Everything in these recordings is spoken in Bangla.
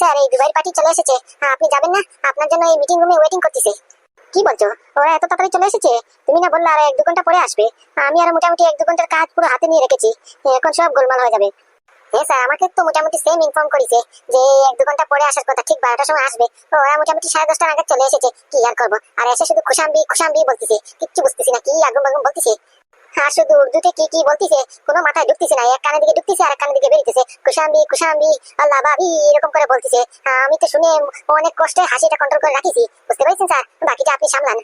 স্যার, এই দুবাই পার্টি চলে এসেছে। আপনি যাবেন না? আপনার জন্য এই মিটিং রুমে ওয়েটিং করতেছে। কি বলছো? ওরা এত তাড়াতাড়ি চলে এসেছে? তুমি না বললে আর এক দু ঘণ্টা পরে আসবে। আমি আর মোটামুটি এক দু ঘণ্টার কাজ পুরো হাতে নিয়ে রেখেছি। এখন সব গোলমাল হয়ে যাবে। হ্যাঁ স্যার, আমাকে তো মোটামুটি সেম ইনফর্ম করেছে যে এক দু ঘণ্টা পরে আসার কথা, ঠিক বারোটার সময় আসবে। ওরা মোটামুটি সাড়ে দশটার আগে চলে এসেছে। কি আর করব? আর এসে শুধু খুশাম্বি খুশাম্বি বলতেছে। কিচ্ছু বুঝতেছি না, কি আগুন বাগুন বলতেছে। আর শুধু উর্দুতে কি কি বলতেছে? কোনো মাথায় ঢুকতেছে না, এক কানে দিকে ঢুকতেছে আর এক কানে দিকে বেরিতেছে। কুশাম্বি কুশাম্বি, আল্লাহ বাবি এরকম করে বলতেছে। আমি তো শুনে অনেক কষ্টে হাসিটা কন্ট্রোল করে রাখিছি। বুঝতে পারছেন স্যার? বাকিটা আপনি সামলান।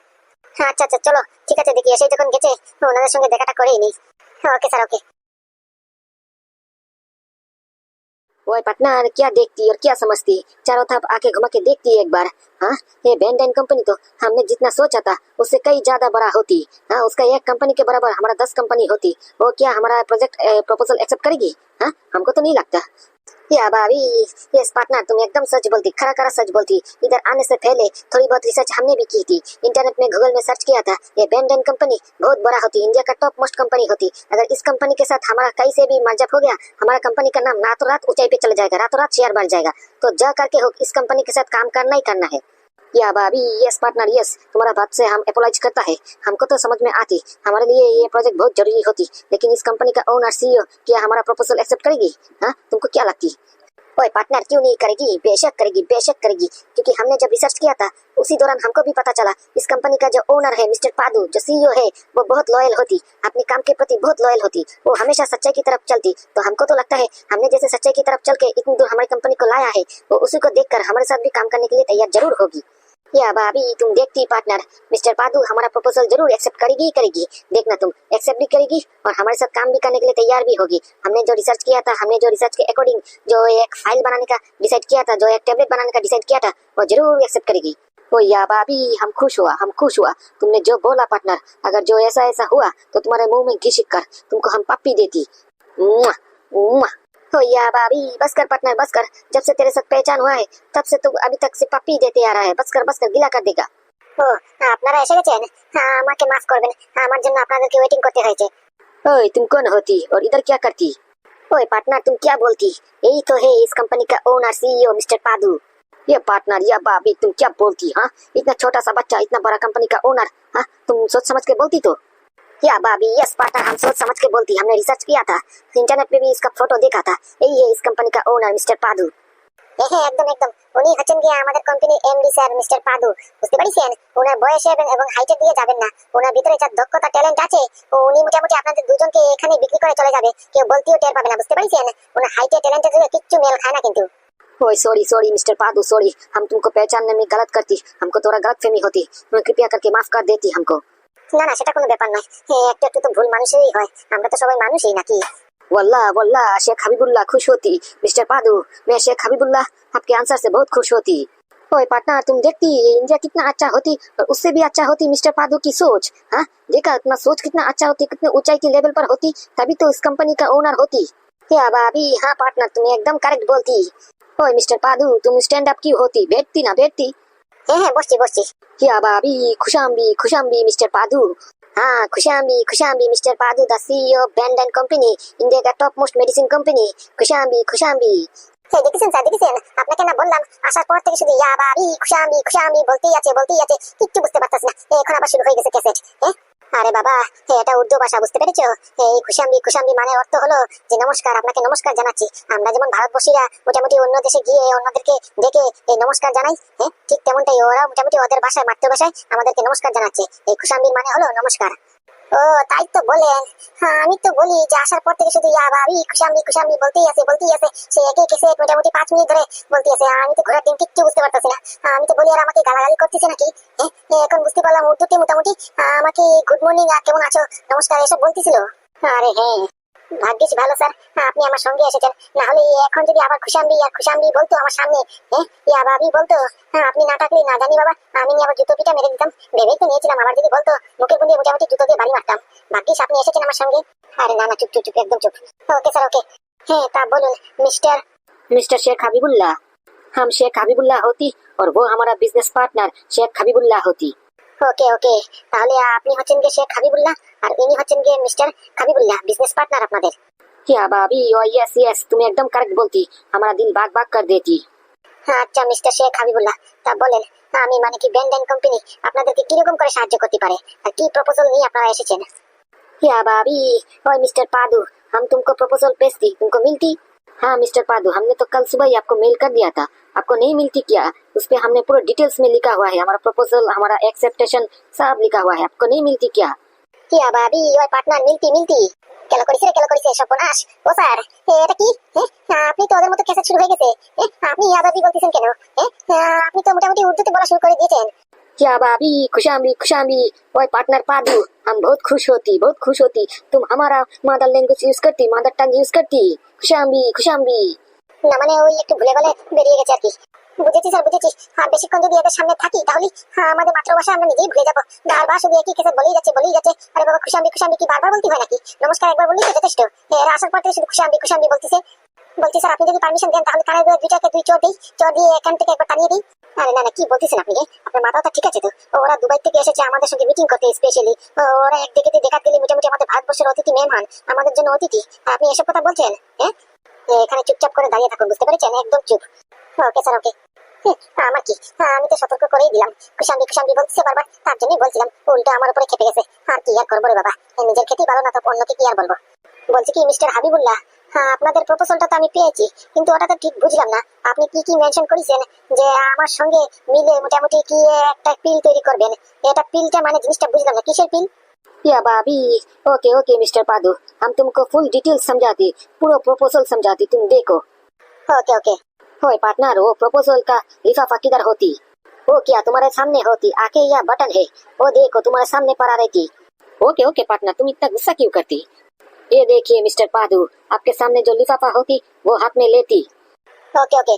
আচ্ছা আচ্ছা চলো, ঠিক আছে, দেখি এসে যখন গেছে, ওনাদের সঙ্গে দেখাটা করেই নি ওকে স্যার, ওকে। ओए पटना क्या देखती और क्या समझती चारों तरफ़ आके घुमा के देखती है एक बार। हाँ? ये बैंडन कंपनी तो हमने जितना सोचा था, उससे कई ज़्यादा बड़ा होती। हाँ उसका एक कंपनी के बराबर हमारा दस कंपनी होती। वो क्या हमारा प्रोजेक्ट प्रपोजल एक्सेप्ट करेगी? हाँ? हमको तो नहीं लगता। या भाभी यस पार्टनर तुम एकदम सच बोलती, खरा खरा सच बोलती। इधर आने से पहले थोड़ी बहुत रिसर्च हमने भी की थी। इंटरनेट में गूगल में सर्च किया था, ये बैंडन कंपनी बहुत बड़ा होती इंडिया का टॉप मोस्ट कंपनी होती। अगर इस कंपनी के साथ हमारा कहीं से भी मार्जअप हो गया, हमारा कंपनी का नाम रातों रात ऊंचाई पे चला जाएगा, रातों रात शेयर बढ़ जाएगा। तो जा करके हो, इस कंपनी के साथ काम करना ही करना है। या भाभी यस पार्टनर यस तुम्हारा बात से हम अपोलाइज करता है। हमको तो समझ में आती। हमारे लिए ये प्रोजेक्ट बहुत ज़रूरी होती। लेकिन इस कंपनी का ओनर सीईओ क्या हमारा प्रपोजल एक्सेप्ट करेगी? हाँ? तुमको क्या लगती? ओए पार्टनर क्यों नहीं करेगी? बेशक करेगी बेशक करेगी। क्योंकि हमने जब रिसर्च किया था, उसी दौरान हमको भी पता चला, इस कंपनी का जो ओनर है मिस्टर पादू, जो सीईओ है, वो बहुत लॉयल होती। अपने काम के प्रति बहुत लॉयल होती। वो हमेशा सच्चाई की तरफ़ चलती। तो हमको तो लगता है, हमने जैसे सच्चाई की तरफ़ चल के इतनी दूर हमारी कंपनी को लाया है, वो उसी को देखकर हमारे साथ भी काम करने के लिए तैयार ज़रूर होगी। या भाभी तुम देखती पार्टनर मिस्टर पादू हमारा प्रपोजल ज़रूर एक्सेप्ट करेगी ही करेगी। देखना तुम एक्सेप्ट भी करेगी और हमारे साथ काम भी करने के लिए तैयार भी होगी। हमने जो रिसर्च किया था हमने जो रिसर्च के अकॉर्डिंग जो एक फ़ाइल बनाने का डिसाइड किया था जो एक टेबलेट बनाने का डिसाइड किया था वो ज़रूर एक्सेप्ट करेगी। ओ या भाभी हम खुश हुआ हम खुश हुआ। तुमने जो बोला पार्टनर अगर जो ऐसा ऐसा हुआ तो तुम्हारे मुँह में घिसिक कर तुमको हम पप्पी देती। मुआ, मुआ। ओ या भाभी बस कर पार्टनर बस कर जब से तेरे साथ पहचान हुआ है तब से तू अभी तक से पप्पी देते आ रहा है बस कर बस कर गिला कर देगा ও আপনারা এসে গেছেন হ্যাঁ, আমাকে মাফ করবেন আমার জন্য আপনাদেরকে ওয়েটিং করতে হয়েছে ओए तुम कौन होती और इधर क्या करती ओए पार्टनर तुम क्या बोलती यही तो है इस कंपनी का ओनर सीईओ मिस्टर पादू ये पार्टनर या भाभी तुम क्या बोलती हाँ इतना छोटा सा बच्चा इतना बड़ा कंपनी का ओनर हाँ तुम सोच समझ के बोलती तो या भाभी यस पार्टनर हम सोच समझ के बोलती हमने रिसर्च किया था इंटरनेट पे भी इसका फोटो देखा था यही है इस कंपनी का ओनर मिस्टर पादू হ্যাঁ একদম একদম উনি হচ্ছেন গিয়ে আমাদের কোম্পানির এমডি স্যার মিস্টার পাদু বুঝতে পারছেন ওনার বয়সে এবং এবং হাইটের দিকে যাবেন না ওনার ভিতরে যা দক্ষতা ট্যালেন্ট আছে ও উনি মোটামুটি আপনাদের দুজনকে এখানে বিক্রি করে চলে যাবে কেউ বলতেও টের পাবে না বুঝতে পারছেন ওনার হাইটে ট্যালেন্টের দিকে কিচ্ছু মেল খায় না কিন্তু ओए sorry sorry mister Padu sorry हम तुमको पहचानने में गलत करती हमको थोड़ा गलत फहमी होती कृपया करके माफ कर देती हमको না না সেটা কোনো ব্যাপার নয় হ্যাঁ একটু একটু তো ভুল মানুষেরই হয় আমরা তো সবাই মানুষই নাকি वल्ला वल्ला शेख हबीबुल्ला खुश होती मिस्टर पादू मैं शेख हबीबुल्ला आपके आंसर से बहुत खुश होती ओए पार्टनर तुम देखती ये इंडिया कितना अच्छा होती और उससे भी अच्छा होती मिस्टर पादू की सोच हाँ देखा इतना सोच कितना अच्छा होती कितने ऊंचाई की लेवल पर होती तभी तो इस कंपनी का ओनर होती क्या भाभी हाँ पार्टनर तुम एकदम करेक्ट बोलती ओए मिस्टर पादू तुम स्टैंड अप क्यों होती बैठती ना बैठती হ্যাঁ হ্যাঁ বসছি বসছি। ইয়াবাবি খুশাম্বি খুশাম্বি মিস্টার পাদু। হ্যাঁ Khushambi Khushambi mister Padu the CEO of brand and company ইন্ডিয়ার top most medicine company Khushambi Khushambi. হ্যাঁ দেখেছেন স্যার, দেখেছেন? আপনাকে না বললাম, আসার পর থেকে শুধু ইয়াবাবি খুশাম্বি খুশাম্বি, বলতেই আছে বলতেই আছে। কিচ্ছু বুঝতে পারতাছি না। এখন আবার শুরু হয়ে গেছে ক্যাসেট হ্যাঁ? আরে বাবা, এটা উর্দু ভাষা, বুঝতে পেরেছ? এই খুশাম্বি খুশাম্বি মানে অর্থ হলো যে নমস্কার, আপনাকে নমস্কার জানাচ্ছি। আমরা যেমন ভারতবর্ষীরা মোটামুটি অন্য দেশে গিয়ে অন্যদেরকে ডেকে এই নমস্কার জানাই হ্যাঁ? ঠিক তেমনটাই ওরা মোটামুটি ওদের ভাষায়, মাতৃভাষায় আমাদেরকে নমস্কার জানাচ্ছে। এই খুশাম্বির মানে হলো নমস্কার। ও, তাই তো বলেন হ্যাঁ আমি তো বলি যে আসার পর থেকে শুধু ইয়া ভাবি বলতেই আছে বলতেই আছে। সে একে মোটামুটি পাঁচ মিনিট ধরে বলতেই আছে আমি তো ঘোরার কিচ্ছু বুঝতে পারতেছি না। আমি তো বলি, আর আমাকে গালাগালি করতেছে নাকি? হ্যাঁ এখন বুঝতে পারলাম উর্দুতে মোটামুটি। আমাকে, গুড মর্নিং, আর কেমন আছো? নমস্কার, এসব বলতেছিল। আরে হ্যাঁ। ভাগ্যিস ভালো স্যার আপনি আমার সঙ্গে এসেছেন না হলে এখন যদি আবার খুশাম্বি আর খুশাম্বি বলতো আমার সামনে হ্যাঁ ইয়া ভাবি বলতো হ্যাঁ আপনি না থাকলে না জানি বাবা আমি নিয়ে আবার জুতো পিটা মেরে দিতাম ভেবেই তো নিয়েছিলাম আবার যদি বলতো মুখে বুলিয়ে মোটামুটি জুতো দিয়ে বাড়ি মারতাম ভাগ্যিস আপনি এসেছেন আমার সঙ্গে আরে না না চুপ চুপ চুপ একদম চুপ ওকে স্যার ওকে হ্যাঁ তা বলুন মিস্টার मिस्टर शेख हबीबुल्ला हम शेख हबीबुल्ला होती और वो हमारा बिजनेस पार्टनर शेख हबीबुल्ला होती ওকে ওকে তাহলে আপনি হচ্ছেন গিয়ে শেখ হাবিবুল্লাহ আর ইনি হচ্ছেন গিয়ে মিস্টার হাবিবুল্লাহ বিজনেস পার্টনার আপনাদের क्या भाभी ओ यस यस तुम एकदम करेक्ट बोलती हमारा दिल भाग भाग कर देती আচ্ছা মিস্টার শেখ হাবিবুল্লাহ তা বলেন আমি মানে কি ব্যান্ড কোম্পানি আপনাদেরকে কিরকম করে সাহায্য করতে পারে আর কি প্রপোজাল নিয়ে আপনারা এসেছেন या भाभी ओए मिस्टर पादू हम तुमको प्रपोजल भेजती तुमको मिलती हाँ मिस्टर पादू हमने तो कल सुबह ही आपको मेल कर दिया था आपको नहीं मिलती क्या उस पे हमने पूरा डिटेल्स में लिखा हुआ है हमारा प्रपोजल हमारा एक्सेप्टेशन सब लिखा हुआ है आपको नहीं मिलती क्या কি বাবি ওই পার্টনার মিলতি মিলতি কেন করিস রে কেন করিস সর্বনাশ ও স্যার এ, এটা কি এ, আপনি তো ওদের মতো কেসা শুরু হয়ে গেছে এ, আপনি ইয়াদাবি বলতেছেন কেন এ, আপনি তো মোটামুটি উর্দুতে বলা শুরু করে দিয়েছেন क्या भाभी खुशामदी खुशामदी ओए पार्टनर पादू हम बहुत खुश होती बहुत खुश होती तुम हमारा मदर लैंग्वेज यूज करती मदर टंग यूज करती खुशामदी खुशामदी না মানে ওই একটু ভুলে গেলে বেরিয়ে গেছে আর কি বুঝেছি স্যার বুঝেছি আর বেশিক্ষণ যদি এদের সামনে থাকি তাহলে হ্যাঁ, আমাদের মাতৃভাষা আমরা নিজেই ভুলে যাবো বারবার শুধু একই কেসে বলেই যাচ্ছে বলেই যাচ্ছে আরে বাবা খুশাম্বি খুশাম্বি কি বারবার বলতে হয় নাকি নমস্কার একবার বললেই তো যথেষ্ট এরা আসার পর থেকে শুধু খুশাম্বি খুশাম্বি বলতেছে বলছি স্যার আপনি যদি পারমিশন দেন তাহলে দুই দুইটাকে দুই চোর দিই চোর দিয়ে এখান থেকে একবার টানিয়ে দিই। আরে না না কি বলতেছেন আপনি আপনার মাথাও তো ঠিক আছে তো? ওরা দুবাই থেকে এসেছে আমাদের সঙ্গে মিটিং করতে স্পেশালি ওরা এক দিকে দেখা গেলে মোটামুটি আমাদের ভারতবর্ষের অতিথি মেহমান আমাদের জন্য অতিথি। আপনি এসব কথা বলছেন হ্যাঁ? এখানে চুপচাপ করে দাঁড়িয়ে থাকুন বুঝতে পেরেছেন? একদম চুপ। Okay sir okay. আমার কি? হ্যাঁ, আমি তো সতর্ক করেই দিলাম। কুশাম্বি কুশাম্বি বলছে বারবার তার জন্যই বলছিলাম উল্টো আমার উপরে খেপে গেছে। আর কি আর করব রে বাবা? নিজের খেতেই ভালো না তো অন্যকে কি আর বলব? বলছি কি মিস্টার হাবিবুল্লাহ হ্যাঁ আপনাদের প্রপোজালটা তো আমি পেয়েছি কিন্তু ওটা তো ঠিক বুঝলাম না আপনি কি কি মেনশন করেছেন যে আমার সঙ্গে মিলে মোটামুটি কি একটা পিল তৈরি করবেন এটা পিলটা মানে জিনিসটা বুঝলাম না কিসের পিল या भाभी ओके ओके मिस्टर पादू हम तुमको फुल डिटेल्स समझाती पूरा प्रपोजल समझाती तुम देखो ওকে ওকে ओए पार्टनर वो प्रपोजल का लिफाफा किधर होती वो क्या तुम्हारे सामने होती आके या बटन है वो देखो तुम्हारे सामने पर आ रही थी ओके ओके पार्टनर तुम इतना गुस्सा क्यों करती ये देखिए मिस्टर पादू आपके सामने जो लिफाफा होती वो हाथ में लेती। Okay okay.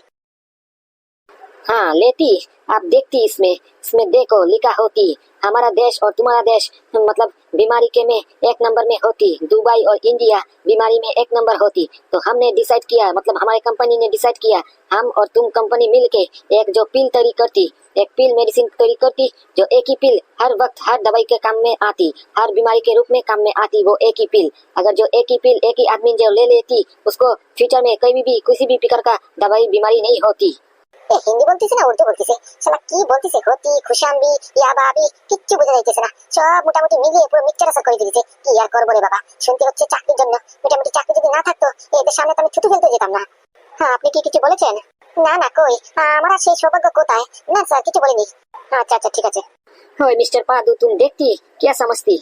हाँ लेती। आप देखती इसमें। इसमें देखो लिखा होती हमारा देश और तुम्हारा देश मतलब बीमारी के में एक नंबर में होती, दुबई और इंडिया बीमारी में एक नंबर होती। तो हमने डिसाइड किया मतलब हमारी कंपनी ने डिसाइड किया, हम और तुम कंपनी मिल के एक जो पिल तैयारी करती, एक पिल मेडिसिन तैयारी करती, जो एक ही पिल हर वक्त, हर दवाई के काम में आती, हर बीमारी के रूप में काम में आती, वो एक ही पिल अगर जो एक ही पिल एक ही आदमी जो ले लेती, उसको फ्यूचर में कभी भी, किसी भी प्रकार का दवाई, बीमारी नहीं होती। হিন্দি বলতেছে না উর্দু বলতেছে। শালা কি বলতেছে? হতি খুশামবি ইয়াবাবি কিচ্ছু বোঝা যাইতেছে না। সব মোটামুটি মিলিয়ে পুরো মিক্সচার আসার করে দিয়েছে কি আর করব রে বাবা? শুনতে হচ্ছে চাকরির জন্য। মোটামুটি চাকরি যদি না থাকতো এদের সামনে তো আমি ছুটু ফেলতে যেতাম না। হ্যাঁ আপনি কি কিছু বলেছেন? না না কই? আমার সেই সৌভাগ্য কোথায়? না স্যার কিছু বলেনি। আচ্ছা আচ্ছা ঠিক আছে। হ্যাঁ মিস্টার পাদু তুমি দেখতি কি সমস্তি?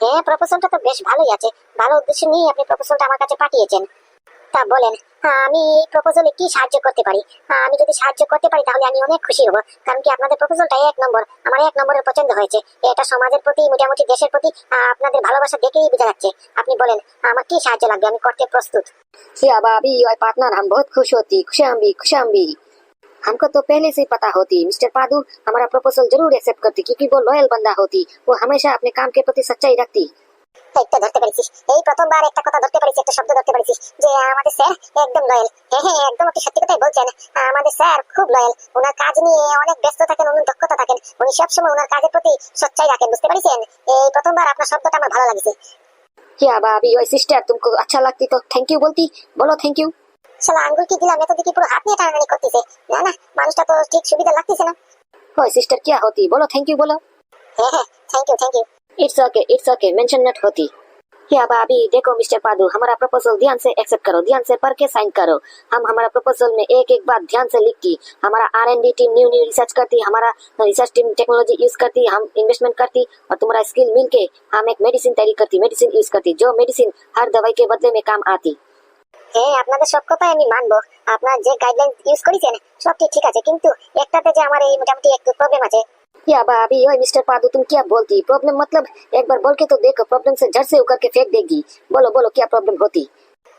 হ্যাঁ প্রপোজালটা তো বেশ ভালোই আছে। ভালো উদ্দেশ্য নিয়ে আপনি প্রপোজালটা আমার কাছে পাঠিয়েছেন। তা বলেন হ্যাঁ, আমি এই প্রপোজালে কি সাহায্য করতে পারি হ্যাঁ, আমি যদি সাহায্য করতে পারি তাহলে আমি অনেক খুশি হব কারণ কি আপনাদের প্রপোজালটা এক নম্বর আমার এক নম্বরের পছন্দ হয়েছে এটা সমাজের প্রতি মোটামুটি দেশের প্রতি আহ, আপনাদের ভালোবাসা দেখেই বোঝা যাচ্ছে আপনি বলেন আমার কি সাহায্য লাগবে আমি করতে প্রস্তুত या भाभी और पार्टनर हम बहुत खुश होती खुशाम्बी खुशाम्बी हमको तो पहले से ही पता होती मिस्टर पादू हमारा प्रपोजल जरूर एक्सेप्ट करती क्योंकि वो लॉयल बंदा होती वो हमेशा अपने काम के प्रति सच्चाई रखती একটা ধরতে পেরেছিস এই প্রথমবার একটা কথা ধরতে পেরেছি একটা শব্দ ধরতে পেরেছিস যে আমাদের স্যার একদম লয়াল হ্যাঁ হ্যাঁ একদম আপনি সত্যি কথাই বলছেন আমাদের স্যার খুব লয়াল ওনার কাজ নিয়ে অনেক ব্যস্ত থাকেন উনি দক্ষতা থাকেন উনি সবসময় ওনার কাজের প্রতি সচ্চাই রাখেন বুঝতে পেরেছেন এই প্রথমবার আপনার শব্দটা আমার ভালো লাগছে क्या भाभी और सिस्टर तुमको अच्छा लगती तो थैंक यू बोलती बोलो थैंक यू শালা আঙ্গুল কি দিলাম এত দেখি পুরো হাত নিয়ে টানাটানি করতেছে না না মানুষটা তো ঠিক সুবিধা লাগতেছে না ओए सिस्टर क्या होती बोलो थैंक यू बोलो হ্যাঁ হ্যাঁ thank you thank you it's okay it's okay mention not होती क्या भाभी देखो मिस्टर पादू हमारा प्रपोजल ध्यान से एक्सेप्ट करो ध्यान से पढ़ के साइन करो हम हमारा प्रपोजल में एक एक बात ध्यान से लिखती हमारा R N D team new new research करती हमारा रिसर्च टीम टेक्नोलॉजी यूज करती हम इन्वेस्टमेंट करती और तुम्हारा स्किल मिल के हम एक मेडिसिन तैयारी करती मेडिसिन यूज करती जो मेडिसिन हर दवाई के बदले में काम आती হ্যাঁ আপনাদের সব কথাই আমি মানবো আপনার যে গাইডলাইন ইউজ করেছেন সবটি ঠিক আছে কিন্তু একটাতে যে আমার এই মোটামুটি একটু প্রবলেম আছে या भाभी? ओए, मिस्टर पादू, तुम क्या बोलती? प्रॉब्लम मतलब एक बार बोल के तो देखो प्रॉब्लम से जड़ से उकर के फेंक देगी। बोलो बोलो, क्या प्रॉब्लम होती?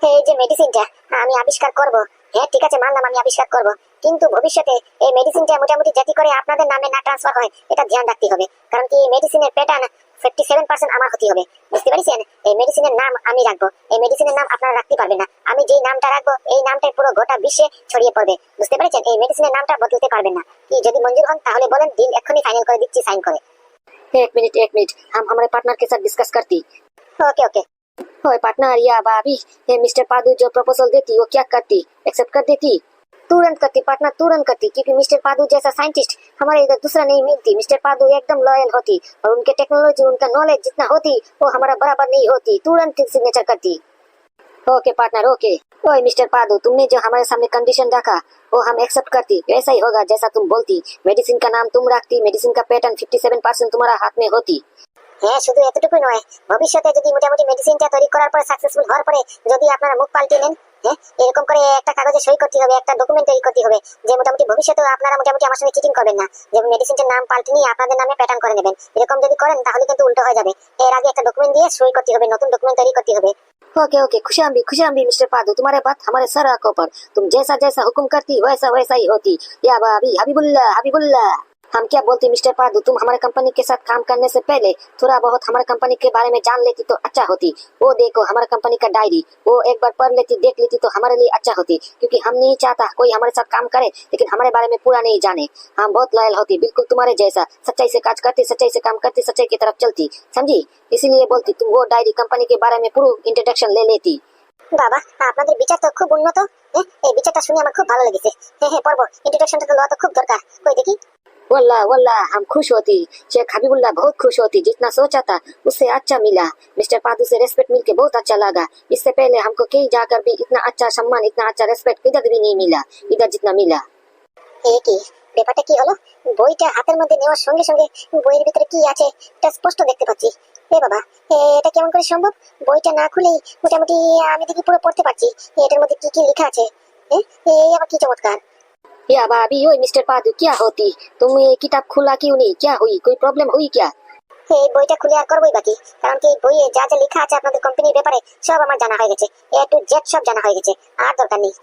এই যে মেডিসিনটা আমি আবিষ্কার করব হ্যাঁ ঠিক আছে মানলাম আমি আবিষ্কার করব কিন্তু ভবিষ্যতে এই মেডিসিনটা মোটামুটি যাতে করে আপনাদের নামে না ট্রান্সফার হয় এটা ধ্যান রাখতে হবে কারণ কি মেডিসিনের প্যাটার্ন ফিফটি সেভেন পার্সেন্ট আমার হতে হবে বুঝতে পারছেন এই মেডিসিনের নাম আমি রাখবো এই মেডিসিনের নাম আপনারা রাখতে পারবেন না আমি যেই নামটা রাখবো এই নামটাই পুরো গোটা বিশ্বে ছড়িয়ে পড়বে বুঝতে পেরেছেন এই মেডিসিনের নামটা বদলতে পারবেন না কি যদি মঞ্জুর হন তাহলে বলেন দিন এক্ষুনি ফাইনাল করে দিচ্ছি সাইন করে एक मिनट एक मिनट हम हमारे पार्टनर के साथ डिस्कस करती ওকে ওকে ओए पार्टनर या भाभी मिस्टर पादू, जो प्रपोजल देती, वो क्या करती? एक्सेप्ट कर देती? तुरंत करती पार्टनर तुरंत करती, क्योंकि मिस्टर पादू जैसा साइंटिस्ट हमारे इधर दूसरा नहीं मिलती। मिस्टर पादू एकदम लॉयल होती और उनके टेक्नोलॉजी उनका नॉलेज जितना होती, वो हमारा बराबर नहीं होती। तुरंत सिग्नेचर करती। ओके पार्टनर ओके ओए मिस्टर पादू, तुमने जो हमारे सामने कंडीशन रखा, वो हम एक्सेप्ट करती। वैसा ही होगा जैसा तुम बोलती। मेडिसिन का नाम तुम रखती मेडिसिन का पैटर्न 57 परसेंट तुम्हारा हाथ में होती। হ্যাঁ শুধু এতটুকুই নয় ভবিষ্যতে যদি মোটামুটি মেডিসিনটা তৈরি করার পরে সাকসেসফুল হওয়ার পরে যদি আপনারা মুখ পাল্টে নেন হ্যাঁ এরকম করে একটা কাগজে সই করতে হবে একটা ডকুমেন্ট তৈরি করতে হবে যে মোটামুটি ভবিষ্যতে আপনারা মোটামুটি আমার সঙ্গে চিটিং করবেন না যে মেডিসিনটার নাম পাল্টে নিয়ে আপনাদের নামে প্যাটার্ন করে নেবেন এরকম যদি করেন তাহলে কিন্তু উল্টো হয়ে যাবে এর আগে একটা ডকুমেন্ট দিয়ে সই করতে হবে নতুন ডকুমেন্ট তৈরি করতে হবে ओके ओके खुशाम भी खुशाम भी मिस्टर पादू तुम्हारे बात हमारे सर आंखों पर तुम जैसा जैसा हुक्म करती वैसा वैसा ही होती या भाभी हबीबुल्ला हबीबुल्ला हम क्या बोलते मिस्टर पादू तुम हमारे कंपनी के साथ काम करने से पहले थोड़ा बहुत हमारे कंपनी के बारे में जान लेती तो अच्छा होती वो देखो हमारे कंपनी का डायरी वो एक बार पढ़ लेती देख लेती तो हमारे लिए अच्छा होती क्योंकि हम नहीं चाहता कोई हमारे साथ काम करे लेकिन हमारे बारे में पूरा नहीं जाने हम बहुत लॉयल होती बिल्कुल तुम्हारे जैसा सच्चाई से काज करती सच्चाई से काम करती सच्चाई की तरफ चलती समझी इसीलिए बोलती तुम वो डायरी कंपनी के बारे में पूरा इंट्रोडक्शन ले लेती বাবা আপনাদের বিচার তো খুব উন্নত হ্যাঁ এই বিচারটা শুনে আমার খুব ভালো লেগেছে হ্যাঁ হ্যাঁ পড়বো ইন্ট্রোডাকশনটা তো লওয়া তো খুব দরকার কই দেখি वल्ला वल्ला हम खुश होती शेख हबीबुल्ला बहुत खुश होती जितना सोचा था उससे अच्छा मिला मिस्टर पादू से रेस्पेक्ट मिल के बहुत अच्छा लगा इससे पहले हमको कहीं जाकर भी इतना अच्छा सम्मान इतना अच्छा रेस्पेक्ट इधर भी नहीं मिला इधर जितना मिला এ কি ব্যাপারটা কি হলো বইটা হাতের মধ্যে নেওয়ার সঙ্গে সঙ্গে বইয়ের ভিতরে কি আছে এটা স্পষ্ট দেখতে পাচ্ছি এ বাবা এ, এটা কেমন করে সম্ভব বইটা না খুলেই মোটামুটি আমি দেখি পুরো পড়তে পারছি এটার মধ্যে কি কি লেখা আছে এ, এ আবার কি চমৎকার या भाभी ओए मिस्टर पादू क्या होती तुम ये किताब खुला क्यों नहीं क्या हुई कोई प्रॉब्लम हुई क्या এই বইটা খুলে আর করবোই বাকি কারণ কি এই বইয়ে যা যা লেখা আছে আপনাদের কোম্পানির ব্যাপারে সব আমার জানা হয়ে গেছে এ টু জেড সব জানা হয়ে গেছে আর দরকার নেই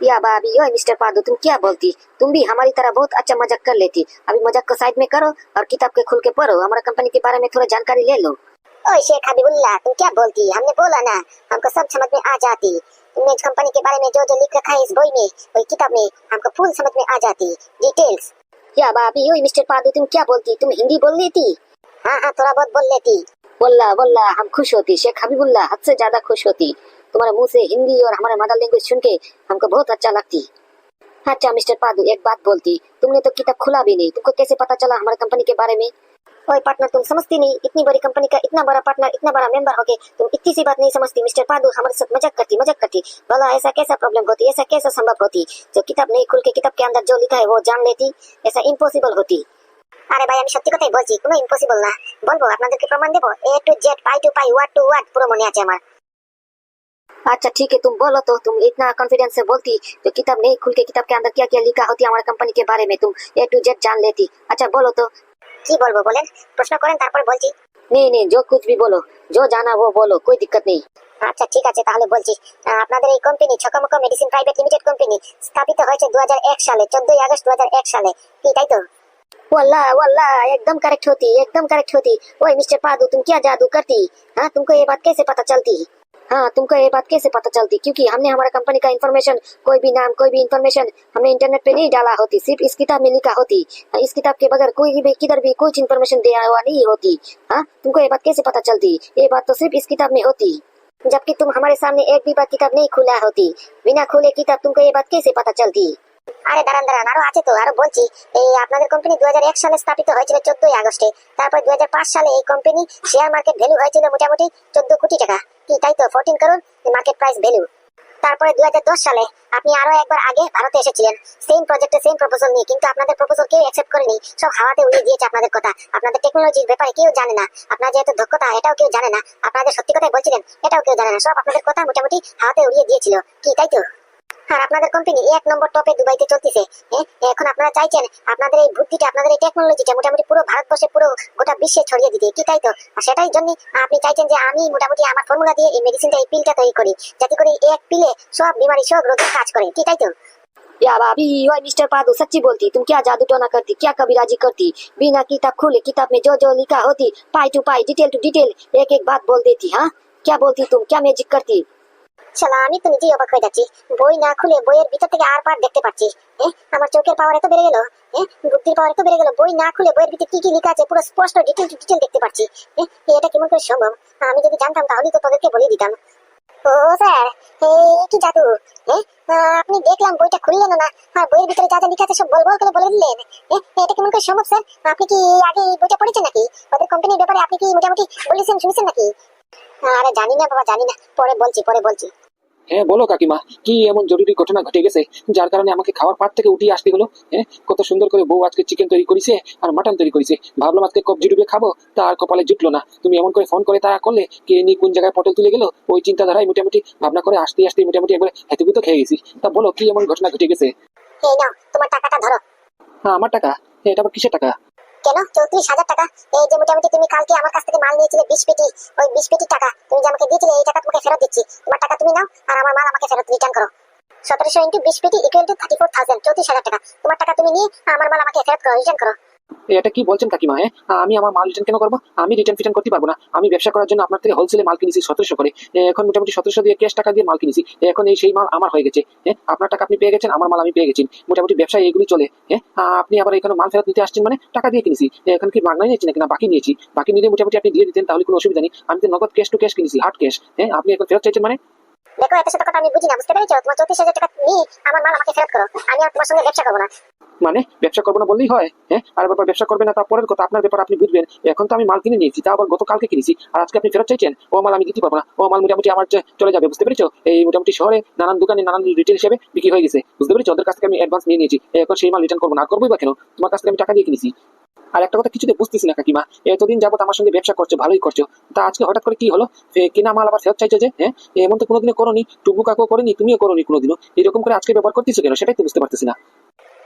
या भाभी ओए मिस्टर पादू तुम क्या बोलती तुम भी हमारी तरह बहुत अच्छा मजाक कर लेती अभी मजाक को साइड में करो और किताब के खुल के पढ़ो हमारा कंपनी के बारे में थोड़ा जानकारी ले लो ओए शेख हबीबुल्ला तुम क्या बोलती हमने बोला ना हमको सब समझ में आ जाती तुमने इस कंपनी के बारे में जो जो लिख रखा है इस बोई में वही किताब में हमको फुल समझ में आ जाती डिटेल्स या भाभी ओए मिस्टर पादू तुम क्या बोलती तुम हिंदी बोल लेती हाँ हाँ थोड़ा बहुत बोल लेती वल्ला वल्ला हम खुश होती शेख हबीबुल्ला हद से ज्यादा खुश होती तुम्हारे मुंह से हिंदी और हमारे मदर लैंग्वेज सुन के हमको बहुत अच्छा लगती अच्छा मिस्टर पादू एक बात बोलती तुमने तो किताब खुला भी नहीं तुमको कैसे पता चला हमारे कंपनी के बारे में ओए पार्टनर तुम समझती नहीं इतनी बड़ी कंपनी का इतना बड़ा पार्टनर इतना बड़ा मेंबर हो गए तुम इतनी सी बात नहीं समझती मिस्टर पादू हमारे साथ मजाक करती मजाक करती बोला ऐसा कैसा प्रॉब्लम होती ऐसा कैसा संभव होती जो किताब नहीं खुल के किताब के अंदर जो लिखा है वो जान लेती ऐसा इम्पॉसिबल होती আরে ভাই আমি সত্যি কথাই বলছি কোনো ইম্পসিবল না বলবো আপনাদেরকে প্রমাণ দেবো A to Z pie to pie word to word পুরো মনে আছে আমার अच्छा ठीक है तुम बोलो तो तुम इतना कॉन्फिडेंस से बोलती तो किताब नहीं खुल के किताब के अंदर क्या क्या लिखा होती हमारे कंपनी के बारे में तुम ए टू जेड जान लेती अच्छा बोलो तो কি বলবো বলেন প্রশ্ন করেন তারপর বলছি नहीं नहीं जो कुछ भी बोलो जो जाना वो बोलो कोई दिक्कत नहीं আচ্ছা ঠিক আছে তাহলে বলছি আহ, আপনাদের এই company Chakmak medicine private limited company স্থাপিত হয়েছে দু সালে চোদ্দই আগস্ট দু সালে কি তাই তো वल्ला वल्ला एकदम करेक्ट होती एकदम करेक्ट होती ओए मिस्टर पादू तुम क्या जादू करती हाँ तुमको ये बात कैसे पता चलती हाँ तुमको ये बात कैसे पता चलती? क्योंकि हमने हमारा कंपनी का इन्फॉर्मेशन कोई भी नाम कोई भी इन्फॉर्मेशन हमने इंटरनेट पे नहीं डाला होती सिर्फ़ इस किताब में लिखा होती। हाँ, इस किताब के बगैर कोई भी किधर भी कुछ इन्फॉर्मेशन दिया हुआ नहीं होती। हाँ तुमको ये बात कैसे पता चलती? ये बात तो सिर्फ़ इस किताब में होती। जबकि तुम हमारे सामने एक भी बार किताब नहीं खुला होती। बिना खुले किताब तुमको ये बात कैसे पता चलती? আরে দাঁড়ান দাঁড়ান, আরও আছে তো, আরও বলছি। এই আপনাদের কোম্পানি দু সালে স্থাপিত হয়েছিল চোদ্দই আগস্টে। তারপর দু সালে এই কোম্পানি শেয়ার মার্কেট ভ্যালু হয়েছিল মোটামুটি চোদ্দ কোটি টাকা। কি তাই তো? ফোরটিন করুন মার্কেট প্রাইস ভ্যালু তারপরে দু সালে আপনি আরও একবার আগে ভারতে এসেছিলেন। সেম প্রজেক্টে সেম প্রপোজাল নিয়ে, কিন্তু আপনাদের প্রপোজাল কেউ অ্যাকসেপ্ট করেনি। সব হাওয়াতে উড়িয়ে দিয়েছে আপনাদের কথা। আপনাদের টেকনোলজির ব্যাপারে কেউ জানে না। আপনার যেহেতু দক্ষতা, এটাও কেউ জানে না। আপনাদের সত্যি কথাই বলছিলেন এটাও কেউ জানে না। সব আপনাদের কথা মোটামুটি হাওয়াতে উড়িয়ে দিয়েছিল। কি তাই তো? আর আপনাদের কোম্পানি এক নম্বর টপে দুবাইতে চলতেছে হ্যাঁ? এখন আপনারা চাইছেন আপনাদের এই বুদ্ধিটা আপনাদের এই টেকনোলজিটা মোটামুটি পুরো ভারতবর্ষে পুরো গোটা বিশ্বে ছড়িয়ে দিতে কি তাই তো আর সেটাই জন্য আপনি চাইছেন যে আমি মোটামুটি আমার ফর্মুলা দিয়ে এই মেডিসিনটা এই পিলটা তৈরি করি যাতে করে এই এক পিলে সব বিমারি সব রোগের কাজ করে কি তাই তো या भाभी ओए मिस्टर पादू सच्ची बोलती तुम क्या जादू टोना करती क्या कबीराजी करती बिना किताब खोले किताब में जो जो लिखा होती पाई to pi detail to detail एक एक बात बोल देती हाँ क्या बोलती तुम क्या मैजिक करती শালা, আমি তো নিজেই অবাক হয়ে যাচ্ছি। বই না খুলে বইয়ের ভিতর থেকে আর পার দেখতে পাচ্ছি। হ্যাঁ আমার চোখের পাওয়ার এত বেড়ে গেল? হ্যাঁ বুদ্ধির পাওয়ার এত বেড়ে গেল? বই না খুলে বইয়ের ভিতরে কি কি লেখা আছে? পুরো স্পষ্ট ডিটেল ডিটেল দেখতে পাচ্ছি। হ্যাঁ এটা কেমন করে সম্ভব? আমি যদি জানতাম, তাহলেই তো তোদেরকে বলে দিতাম। ও স্যার এই কি জাদু? হ্যাঁ আপনি দেখলাম বইটা খুললেন না। আর বইয়ের ভিতরে যা যা লেখা আছে সব বল বল করে বলে দিলেন। এটা কেমন করে সম্ভব, স্যার? আপনি কি আগে বইটা পড়েছেন নাকি? ওদের কোম্পানির ব্যাপারে আপনি কি মোটামুটি বলেছেন, শুনেছেন নাকি? আরে জানি না বাবা জানি না। পরে বলছি পরে বলছি। হ্যাঁ বলো কাকিমা কি এমন জরুরি ঘটনা ঘটে গেছে যার কারণে আমাকে খাওয়ার পাট থেকে উঠিয়ে আসতে হলো? হ্যাঁ কত সুন্দর করে বউ আজকে চিকেন তৈরি করেছে আর মাটন তৈরি করেছে। ভাবলাম আজকে কবজি ডুবে খাব তার কপালে জুটলো না। তুমি এমন করে ফোন করে তারা করলে কে নি কোন জায়গায় পটল তুলে গেলো ওই চিন্তাধারায় মোটামুটি ভাবনা করে আসতে আসতে মোটামুটি একবার হেতুগুতো খেয়ে গেছি। তা বলো কি এমন ঘটনা ঘটে গেছে? এই নাও তোমার টাকাটা ধরো। হ্যাঁ আমার টাকা? হ্যাঁ, এটা আবার কিসের টাকা? কেন? চৌত্রিশ হাজার টাকা। এই যে মোটামুটি তুমি কালকে আমার কাছ থেকে মাল নিয়েছিলে বিশ পেটি, ওই বিশ পেটি টাকা তুমি যে আমাকে দিয়েছিলে, এই টাকা তোমাকে ফেরত দিচ্ছি। তোমার টাকা তুমি নাও আর আমার মাল আমাকে ফেরত রিটার্ন করো। সতেরোশো ইন্টু বিশ পেটি equal to thirty four thousand চৌত্রিশ হাজার টাকা। তোমার টাকা তুমি নিয়ে আমার মাল আমাকে ফেরত করো রিটার্ন করো। এটা কি বলছেন কাকিমা হ্যাঁ? আমি আমার মাল রিটার্ন কেন করব? আমি রিটার্ন ফিটার্ন করতে পারব না। আমি ব্যবসা করার জন্য আপনার থেকে হোলসেলে মাল কিনেছি সতেরোশো করে। এখন মোটামুটি সতেরোশো দিয়ে ক্যাশ টাকা দিয়ে মাল কিনেছি। এখন এই সেই মাল আমার হয়ে গেছে। হ্যাঁ আপনার টাকা আপনি পেয়ে গেছেন, আমার মাল আমি পেয়ে গেছি। মোটামুটি ব্যবসায় এগুলি চলে। হ্যাঁ আপনি আবার এখানে মাল ফেরত নিতে আসছেন মানে টাকা দিয়ে কিনেছি। এখন কি মাগনা নিয়েছি নাকি? না, বাকি নিয়েছি। বাকি নিলে মোটামুটি আপনি দিয়ে দিতেন, তাহলে কোনো অসুবিধা নেই। আমি তো নগদ ক্যাশ টু ক্যাশ কিনেছি হার্ড ক্যাশ হ্যাঁ আপনি এখন ফেরত চাইছেন মানে দেখো এত শত কথা আমি বুঝি না বুঝতে পেরেছ? তোমার চৌত্রিশ হাজার টাকা নিয়ে আমার মাল আমাকে ফেরত করো। আমি আর তোমার সঙ্গে ব্যবসা করব না। মানে ব্যবসা করব না বললেই হয় হ্যাঁ? আর ব্যাপার ব্যবসা করবে না, তারপরের কথা, আপনার ব্যাপার আপনি বুঝবেন। এখন তো আমি মাল কিনে নিয়েছি তা আবার গতকালকে কিনেছি, আর আজকে আপনি ফেরত চাইছেন, ও মাল আমি দিতে পারব না। ও মাল মোটামুটি আমার চলে যাবে, বুঝতে পেরেছ? এই মোটামুটি শহরে নানান দোকানে নানান রিটেল হিসেবে বিক্রি হয়ে গেছে, বুঝতে পেরেছ? ওদের কাছ থেকে আমি অ্যাডভান্স নিয়ে নিয়েছি, এখন সেই মাল রিটার্ন করব না, করবোই বা কেন? তোমার কাছ থেকে আমি টাকা দিয়ে কিনেছি। আর একটা কথা কিছুতে বুঝতেছি না কাকিমা। এতদিন যাবত আমার সঙ্গে ব্যবসা করছ ভালোই করছ। তা আজকে হঠাৎ করে কি হলো? কেনা মাল আবার ফেরত চাইছো যে হ্যাঁ? এমন তো কোনোদিনও করনি। টুকু কাকু করেনি তুমিও করনি কোনোদিনও। এরকম করে আজকে ব্যবহার করতেছো কেন? সেটাই তো বুঝতে পারতেছি না।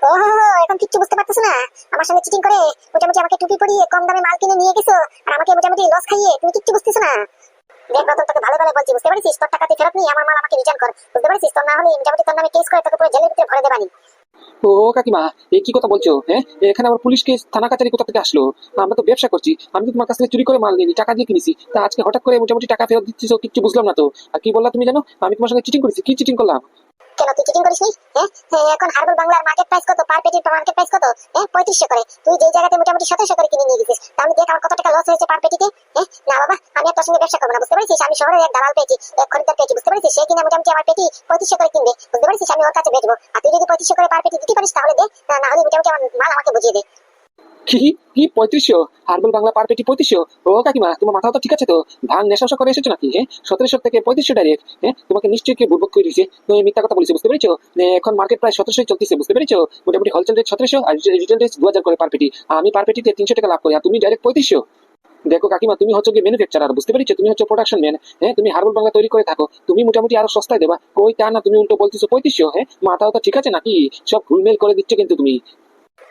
ও হো হো, এখন কিচ্ছু বুঝতে পারতেছো না। আমার সঙ্গে ও কাকিমা এই কি কথা বলছো হ্যাঁ? এখানে আবার পুলিশ কেস, থানা কাচারি কোথা থেকে আসলো? আমরা তো ব্যবসা করছি, আমি তো তোমার কাছ থেকে চুরি করে মাল নিই টাকা দিয়ে কিনেছি? তা আজকে হঠাৎ করে মোটামুটি টাকা ফেরত দিচ্ছিস কিচ্ছু বুঝলাম না তো। আর কি বললা তুমি জানো? আমি তোমার সঙ্গে চিটিং করেছি, কি চিটিং করলাম? কেন, তুই চিটিং করিস নি হ্যাঁ বাংলার মার্কেট প্রাইস কত? পার পেটির মার্কেট প্রাইস কত? হ্যাঁ পঁয়ত্রিশশো করে। তুই যেই জায়গাতে মোটামুটি সতেরোশো করে কিনে নিয়ে গেছিস, তাহলে দেখ আমার কত টাকা লস হয়েছে পার পেটিতে হ্যাঁ? না বাবা, আমি আর তোর সঙ্গে ব্যবসা করব না, বুঝতে পারছিস? আমি শহরে এক দালাল পেয়েছি, এক খরিদ্দার পেয়েছি, বুঝতে পারছিস? সে কিনা মোটামুটি আমার পেটি পঁয়ত্রিশশো করে কিনবে, বুঝতে পারছিস? আমি ওর কাছে বেচবো। আর তুই যদি পঁয়ত্রিশশো করে পার পেটি দিতে পারিস, তাহলে দে না হলে মোটামুটি আমার মাল আমাকে বুঝিয়ে দে। কি? কি বাংলা পার পেটি ও কাকিমা, তোমার মাথা তো ঠিক আছে তো? নেশা করে এসেছ নাকি হ্যাঁ? সতেরোশো থেকে ডাইরেক্ট হ্যাঁ? তোমাকে নিশ্চয়ই করে দিয়েছে। তুমি মিথ্যা কথা বুঝতে পেরেছ? এখন মার্কেট প্রায় সতেরোশোই চলতেছে, বুঝতে পেরেছ? মোটামুটি রেট সতেরোশো আর রিটেল রেট দু হাজার করে পার পেটি। আমি পার পেটিতে তিনশো টাকা লাভ করি, আর তুমি ডাইরেক্ট দেখো কাকিমা, তুমি হচ্ছে গিয়ে বুঝতে পেরেছ? তুমি হচ্ছে প্রোডাকশন ম্যান হ্যাঁ? তুমি হারবল বাংলা তৈরি করে থাকো। তুমি মোটামুটি আরও সস্তায় দেবা। কই তা না, তুমি উল্টো বলতেছো পঁয়ত্রিশশো হ্যাঁ? মাথাও তো ঠিক আছে নাকি? সব ঘুলমেল করে দিচ্ছে কিন্তু তুমি।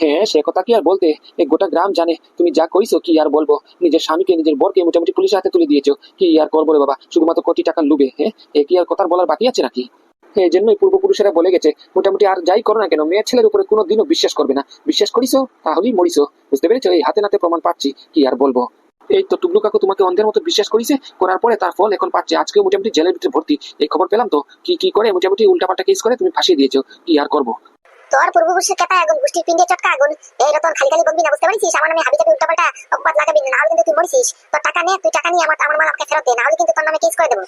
হ্যাঁ সে কথা কি আর বলতে? এই গোটা গ্রাম জানে। তুমি যা কইছো কি আর বলব? নিজের স্বামীকে নিজের বরকে মোটামুটি পুলিশের হাতে তুলে দিয়েছ। কি আর করব রে বাবা? শুধুমাত্র কোটি টাকা লুবে হ্যাঁ? এ কি আর কথার বলার বাকি আছে নাকি? এই জন্যই পূর্বপুরুষেরা বলে গেছে, মোটামুটি আর যাই করো না কেন মেয়ের ছেলের উপরে কোনো দিনও বিশ্বাস করবে না। বিশ্বাস করিছো? তাহলেই মরিছো। বুঝতে পেরেছ? এই হাতে নাতে প্রমাণ পাচ্ছি। কি আর বলব? এই তো টুকলু কাকু তোমাকে অন্ধের মতো বিশ্বাস করেছে? করার পরে তার ফল এখন পাচ্ছে। আজকেও মোটামুটি জেলের ভিতরে ভর্তি। এই খবর পেলাম তো? কি কি করে মোটামুটি উল্টাপাল্টা কেস করে তুমি ফাঁসিয়ে দিয়েছ? কি আর করব? তোর পূর্বপুরুষের কেতা আগুন, গোষ্ঠীর পিণ্ডে চটকা আগুন। এই রতন খালি খালি বকবি না বুঝতে পারছিস আমার নামে হাবি যাবি উল্টাপাল্টা অপবাদ লাগাবি না, নাহলে কিন্তু তুই মরিস তোর টাকা নে, তুই টাকা নিয়ে আমার আমার মাল আমাকে ফেরত দে, নাহলে কিন্তু তোর নামে কেস করে দেবো।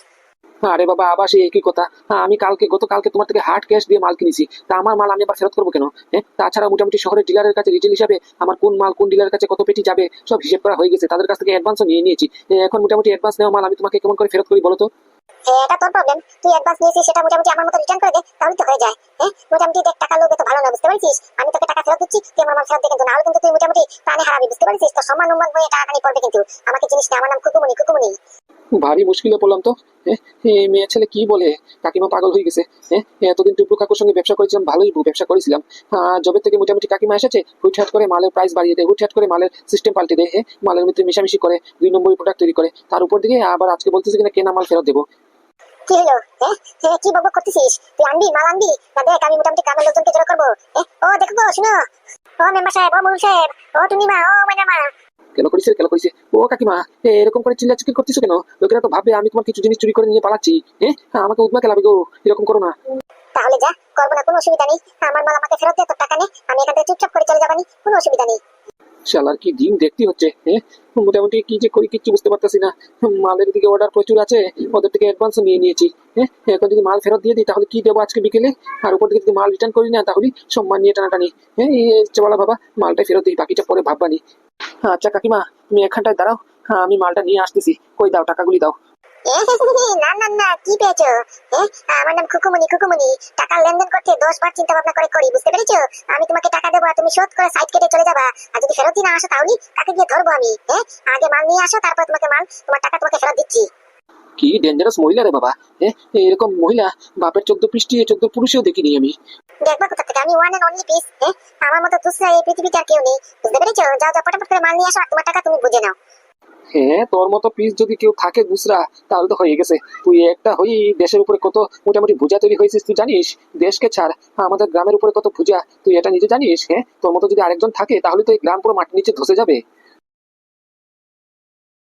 আরে বাবা, আবার সেই একই কথা। আমি কালকে গতকালকে তোমার থেকে হার্ড ক্যাশ দিয়ে মাল কিনেছি। তা আমার মাল আমি আবার ফেরত করব কেন? হ্যাঁ? তাছাড়া মোটামুটি শহরের ডিলারের কাছে রিটেল হিসাবে আমার কোন মাল কোন ডিলারের কাছে কত পেটি যাবে, সব হিসেব করা হয়ে গেছে। তাদের কাছ থেকে অ্যাডভান্সও নিয়ে নিয়েছি। এখন মোটামুটি অ্যাডভান্স নেওয়া মাল আমি তোমাকে কেমন করে ফেরত করি বলো তো? এটা তোর প্রবলেম তুই অ্যাডভান্স নিয়েছিস, সেটা মোটামুটি আমার মতো রিটার্ন করে দে, তাহলে তো হয়ে যায়। হ্যাঁ মোটামুটি দেখ, টাকা তো ভালো না, বুঝতে পারছিস? আমি তোকে টাকা ফেরত দিচ্ছি, তুই আমার মাল ফেরত দে কিন্তু নাহলে কিন্তু তুই মোটামুটি হারাবি, বুঝতে পারছিস? সম্মান উম্মান হয়ে টাকা পড়বে কিন্তু। আমাকে চিনিস না, আমার নাম কুকুমনি কুকুমনি ভারী মুশকিলে পড়লাম তো হ্যাঁ? এই মেয়ে ছেলে কি বলে? কাকিমা পাগল হয়ে গেছে হ্যাঁ? এতদিন টুকরু কাকুর সঙ্গে ব্যবসা করেছিলাম, ভালোই ব্যবসা করেছিলাম। জবের থেকে মোটামুটি কাকিমা এসেছে, হুটহাট করে মালের প্রাইস বাড়িয়ে দেয়, হুটহাট করে মালের সিস্টেম পাল্টে দেয় হ্যাঁ? মালের মধ্যে মিশামিশি করে, দুই নম্বরই প্রোডাক্ট তৈরি করে। তার উপর দিকে আবার আজকে বলতেছে কিনা, কেনা মাল ফেরত দেবো। কি হলো? হ্যাঁ কি বকবক করতেছিস? তুই আনবি মাল আনবি? না দেখ আমি মোটামুটি গ্রামের লোকজনকে জড়ো করব। ও দেখো গো, শুনো। ও মেম্বার সাহেব ও মুরুল সাহেব। ও টুনিমা ও মাইনামা কেন করিস কেন করিস ও কাকিমা এরকম করে চিল্লা চিল্লি করতেছো কেন? লোকেরা তো ভাববে আমি তোমার কিছু জিনিস চুরি করে নিয়ে পালাচ্ছি হ্যাঁ আমাকে উদ্মা খেলাবে গো এরকম করো না। তাহলে যা করব না কোনো অসুবিধা নেই। আমার মাল আমাকে ফেরত দে তোর টাকা নেই আমি এখান থেকে চুপচাপ করে চলে যাবানি কোনো অসুবিধা নেই। শালার কি দিন দেখতে হচ্ছে হ্যাঁ? মোটামুটি কি যে করি কিচ্ছু বুঝতে পারতেছি না। মালের দিকে অর্ডার প্রচুর আছে, ওদের থেকে অ্যাডভান্স নিয়ে নিয়েছি হ্যাঁ? এখন যদি মাল ফেরত দিয়ে দিই, তাহলে কি দেবো আজকে বিকেলে? আর ওপর দিকে যদি মাল রিটার্ন করি না, তাহলে সম্মান নিয়ে টানা টানি হ্যাঁ চলা বাবা মালটা ফেরত দিই, বাকিটা পরে ভাববানি। আচ্ছা কাকিমা, তুমি এখানটায় দাঁড়াও হ্যাঁ আমি মালটা নিয়ে আসতেছি, কই দাও, টাকাগুলি দাও। না না না কি পেয়েছ? আমার নাম খুকুমনি খুকুমনি টাকা লেনদেন করতে দশ বার চিন্তা ভাবনা করে করি বুঝতে পেরেছ? আমি তোমাকে টাকা দেবো তুমি শোধ করে সাইড কেটে চলে যাবা। আর যদি ফেরত না আসো তাহলে কাকে গিয়ে ধরবো আমি? হ্যাঁ আগে মাল নিয়ে আসো তারপর তোমাকে মাল তোমার টাকা তোমাকে ফেরত দিচ্ছি। কি ডেঞ্জারাস মহিলা রে বাবা। এরকম মহিলা বাপের চোদ্দ পৃষ্টি চোদ্দ পুরুষেও দেখিনি আমি। দেখবা কোথা থেকে? আমি ওয়ান এন্ড অনলি পিস আমার মতো দুসরা এই পৃথিবীতে আর কেউ নেই বুঝতে পেরেছ? যাও যাও পটাপট করে মাল নিয়ে আসো আর তোমার টাকা তুমি বুঝে নাও। হ্যাঁ? তোর মতো পিস যদি কেউ থাকে গুসরা তাহলে তো হয়ে গেছে। তুই একটা হই, দেশের উপরে কত মোটামুটি ভুজা তৈরি হয়েছিস, তুই জানিস? দেশকে ছাড়, আমাদের গ্রামের উপরে কত ভুজা, তুই এটা নিজে জানিস হ্যাঁ? তোর মতো যদি আরেকজন থাকে, তাহলে তো এই গ্রাম পুরো মাটির নিচে ধসে যাবে।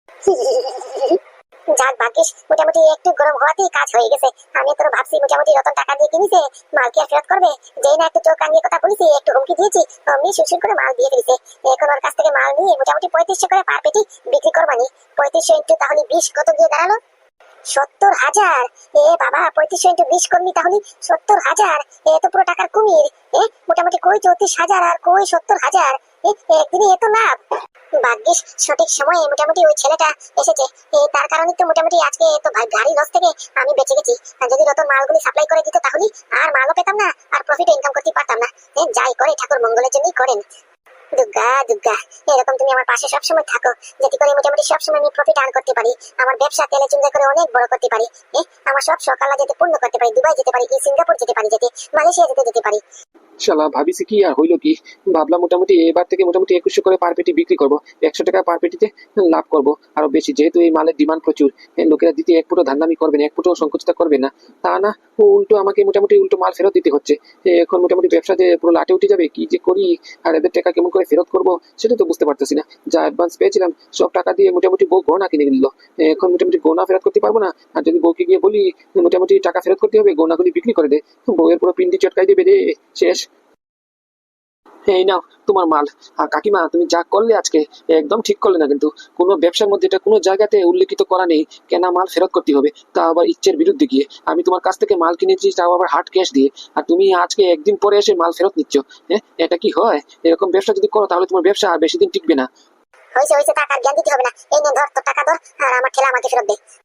যাক ভাগ্যিস মোটামুটি একটু গরম হওয়াতেই কাজ হয়ে গেছে। আমি তোর ভাবছি মোটামুটি রতন টাকা দিয়ে কিনেছে মাল কি আর ফেরত করবে। যেই না একটু চোখ কানিয়ে কথা বলেছি, একটু হুমকি দিয়েছি অমনি সুসুর করে মাল দিয়ে দিয়েছে। এখন ওর কাছ থেকে মাল নিয়ে মোটামুটি পঁয়ত্রিশশো করে পার পেটি বিক্রি করবানি। পঁয়ত্রিশশো ইন্টু তাহলে বিশ কত দিয়ে দাঁড়াল? সত্তর হাজার। এ বাবা, পঁয়ত্রিশশো ইন্টু বিশ করলি তাহলে সত্তর হাজার। এ তো পুরো টাকার কুমির। এ, মোটামুটি কই চৌত্রিশ হাজার আর কই সত্তর হাজার? এ এত লাভ? ভাগ্যিস, সঠিক সময়ে মোটামুটি ওই ছেলেটা এসেছে। তার কারণে তো মোটামুটি আজকে তো ভাই গাড়ি লস থেকে আমি বেঁচে গেছি। যদি রতন মালগুলি সাপ্লাই করে দিত তাহলে আর মালও পেতাম না, আর প্রফিট ইনকাম করতে পারতাম না। যাই করে, ঠাকুর মঙ্গলের জন্যই করেন। দুর্গা দুর্গা, এরকম তুমি আমার পাশে সবসময় থাকো। যাতে করে মোটামুটি সবসময় আমি প্রফিট আর্ন করতে পারি। আমার ব্যবসা তেলে চিন্তা করে অনেক বড় করতে পারি। আমার সব সকাল যেতে পূর্ণ করতে পারি, দুবাই যেতে পারি সিঙ্গাপুর যেতে পারি, যেতে, মালয়েশিয়া যেতে যেতে পারি। শালা ভাবিছি কি আর হইল কি? ভাবলাম মোটামুটি এবার থেকে মোটামুটি একুশশো করে পার পেটি বিক্রি করব। একশো টাকা পার পেটিতে লাভ করব। আরও বেশি, যেহেতু এই মালের ডিমান্ড প্রচুর লোকেরা দিতে এক ফুটো ধান্দামি করবে না, এক ফুটো সংকুচিতা করবে না। তা না, ও উল্টো আমাকে মোটামুটি উল্টো মাল ফেরত দিতে হচ্ছে। এখন মোটামুটি ব্যবসা যে পুরো লাটে উঠে যাবে, কি যে করি? আর এদের টাকা কেমন করে ফেরত করব, সেটা তো বুঝতে পারতেছি না। যা অ্যাডভান্স পেয়েছিলাম, সব টাকা দিয়ে মোটামুটি বউ গহনা কিনে নিল। এখন মোটামুটি গহনা ফেরত করতে পারব না? আর যদি বউকে গিয়ে বলি, মোটামুটি টাকা ফেরত করতে হবে গহনাগুলি বিক্রি করে দে। বউয়ের পুরো পিন্ডি চটকাই দেবে রে শেষ। এই নাও, তোমার মাল। আর কাকিমা, তুমি যা করলে আজকে, একদম ঠিক করলে না কিন্তু। কোনো ব্যবসার মধ্যে এটা কোনো জায়গাতে উল্লেখিত করা নেই, কেনা মাল ফেরত করতে হবে। তা আবার ইচ্ছের বিরুদ্ধে গিয়ে। আমি তোমার কাছ থেকে মাল কিনেছি, তাও আবার হার্ড ক্যাশ দিয়ে। আর তুমি আজকে একদিন পরে এসে মাল ফেরত নিচ্ছ হ্যাঁ? এটা কি হয়? এরকম ব্যবসা যদি করো, তাহলে তোমার ব্যবসা আর বেশি দিন টিকবে না। হয়েছে হয়েছে টাকার জ্ঞান দিতে হবে না। এই নে, ধর, তোর টাকা ধর, আর আমার ঠেলা আমাকে ফেরত দে।